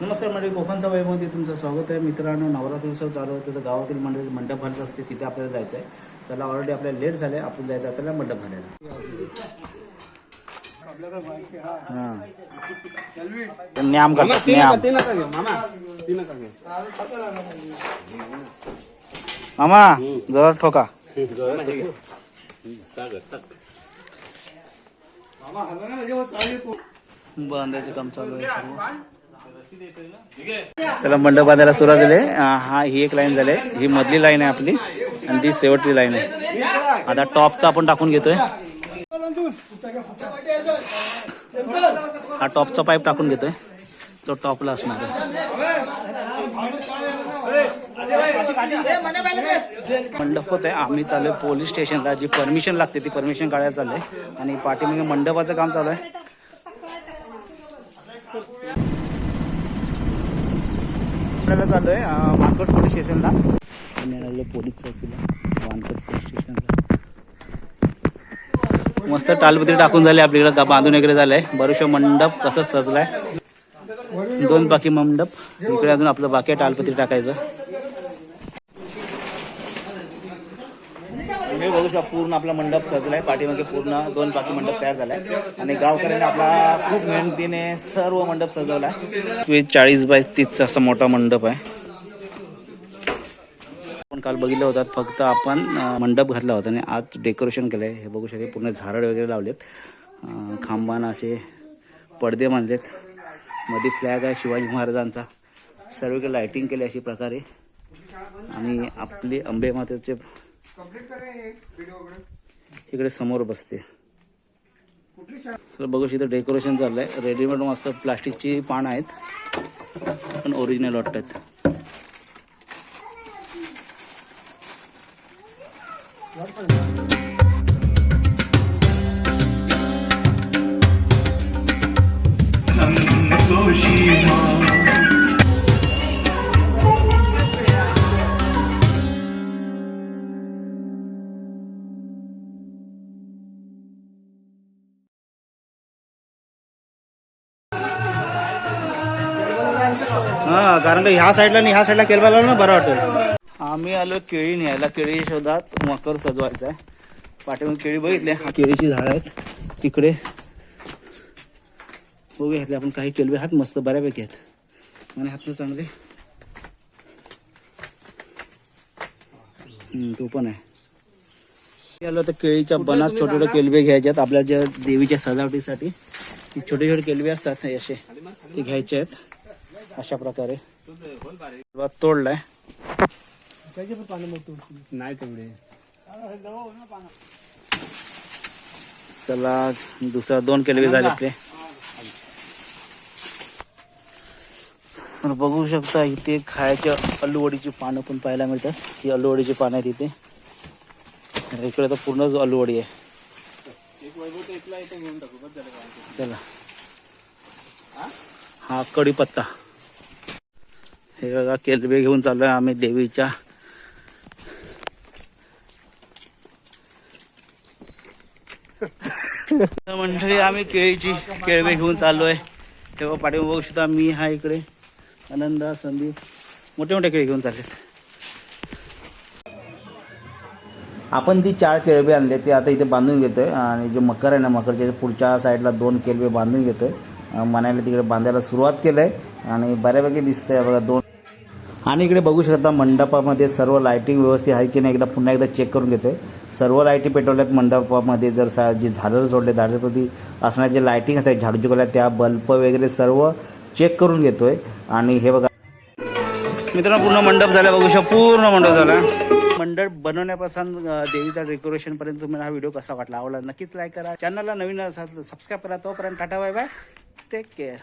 नमस्कार मंडळी कोकणचा वैभवमध्ये तुमचं स्वागत आहे. मित्रांनो नवरात्री उत्सव चालू होते तर गावातील मंडळी मंडप घालत असते. तिथे आपल्याला जायचं आहे. चला ऑलरेडी आपल्याला लेट झाले आपण जायचं त्याला मंडप हां. तर न्याम. करतात न्याम मामा जरा ठोका. बांधायचं काम चालू आहे सर्व. चला मंडप बांधायला सुरुवात झाली. हा ही एक लाईन झाली. ही मधली लाईन आहे आपली. आणि ती शेवटची लाईन आहे. आता टॉपचा आपण टाकून घेतोय. हा टॉपचा पाईप टाकून घेतोय. तो टॉपला असणार आहे. मंडप होत आहे. आम्ही चालू आहे पोलीस स्टेशनला. जी परमिशन लागते ती परमिशन काढायला चाललंय. आणि पाठीमागे मंडपाचं काम चालू आहे. आपल्याला चालू आहे पोलीस स्टेशनला. पोलीस चौकीला वानखड पोलीस स्टेशनला. मस्त टालपत्री टाकून झाले आपल्याकडे गा- बांधून वगैरे झालंय. बरोबर मंडप कसं सजलाय. दोन बाकी मंडप. इकडे अजून आपलं बाकी आहे टालपत्री टाकायचं. हे बघू शकता पूर्ण आपला मंडप सजलाय पाठीमागे पूर्ण दोन बाकी मंडप तयार झालाय. आणि गावकऱ्यांनी आपला खूप मेहनतीने सर्व मंडप सजवलाय. चाळीस बाय तीसचा असा मोठा मंडप आहे. आपण काल बघितलं होतं फक्त आपण मंडप घातला होता आणि आज डेकोरेशन केलंय. हे बघू शकते पूर्ण झाड वगैरे लावलेत. खांबाना असे पडदे बांधलेत. मध्ये फ्लॅग आहे शिवाजी महाराजांचा. सर्व लाइटिंग केली अशी प्रकारे. आणि आपली अंबे मातेचे इकडे समोर बसते. बघू इथं डेकोरेशन चाललंय. रेडीमेड मस्त प्लास्टिकची पान आहेत. पण ओरिजिनल वाटतात. हा कारण का ह्या साईडला आणि ह्या साईडला केलबाला ना बरं वाटेल आम्ही आलो केळी न्यायला केळी शोधात मकर सजवायचा आहे पाठीमागे केळी बघितले हा केळीची झाडं आहेत. तिकडे बघू घातले आपण काही केलवे हात मस्त बऱ्यापैकी आहेत. आणि हातनं चांगले. हम्म, तो पण आहे. आलो तर केळीच्या बनात छोटे छोटे केलवे घ्यायचे आपल्या ज्या देवीच्या सजावटीसाठी ती छोटे छोटे केलवे असतात हे असे. ते घ्यायचे आहेत. अशा प्रकारे. तोडलाय. नाही तेवढे. दुसरा दोन केलवे झाले आपले. बघू शकता इथे खायच्या अल्लूवडीची पानं पण पाहायला मिळतात. ही अल्लूवडीची पानं आहेत इथे. इकडे तर पूर्णच अल्लूवडी आहे. चला. हा कढीपत्ता. हे बघा केलवे घेऊन चाललोय आम्ही देवीच्या. तर मंडळी आम्ही केळीची केळवे घेऊन चाललोय. तेव्हा पाठीमागे बघू शकता मी हा इकडे आनंदा संदीप मोठे मोठे केळी घेऊन चाललेत. आपण ती चार केळवे आणले ते आता इथे बांधून घेतोय. आणि जे मकर आहे ना मकरच्या पुढच्या साईडला दोन केळवे बांधून घेतोय. अं, मनायला तिकडे बांधायला सुरुवात केलंय. आणि बऱ्यापैकी दिसतंय बघा दोन आणि इकडे बघू शकता मंडपामध्ये सर्व लायटिंग व्यवस्थित आहे की नाही एकदा पुन्हा एकदा चेक करून घेतोय. सर्व लाईटी पेटवल्यात मंडपामध्ये जर सा जे झालर सोडले झाडावरती असणारे जे लायटिंग असतात झाकझुकल्या त्या बल्ब वगैरे सर्व चेक करून घेतोय. आणि हे बघा. मित्रांनो पूर्ण मंडप झाला बघू शकता पूर्ण मंडप झाला. मंडप बनवण्यापासून देवीचा डेकोरेशन पर्यंत तुम्हाला हा व्हिडिओ कसा वाटला आवडला नक्कीच लाईक करा. चॅनलला नवीन असाल सबस्क्राईब करा. तोपर्यंत tata bye bye take care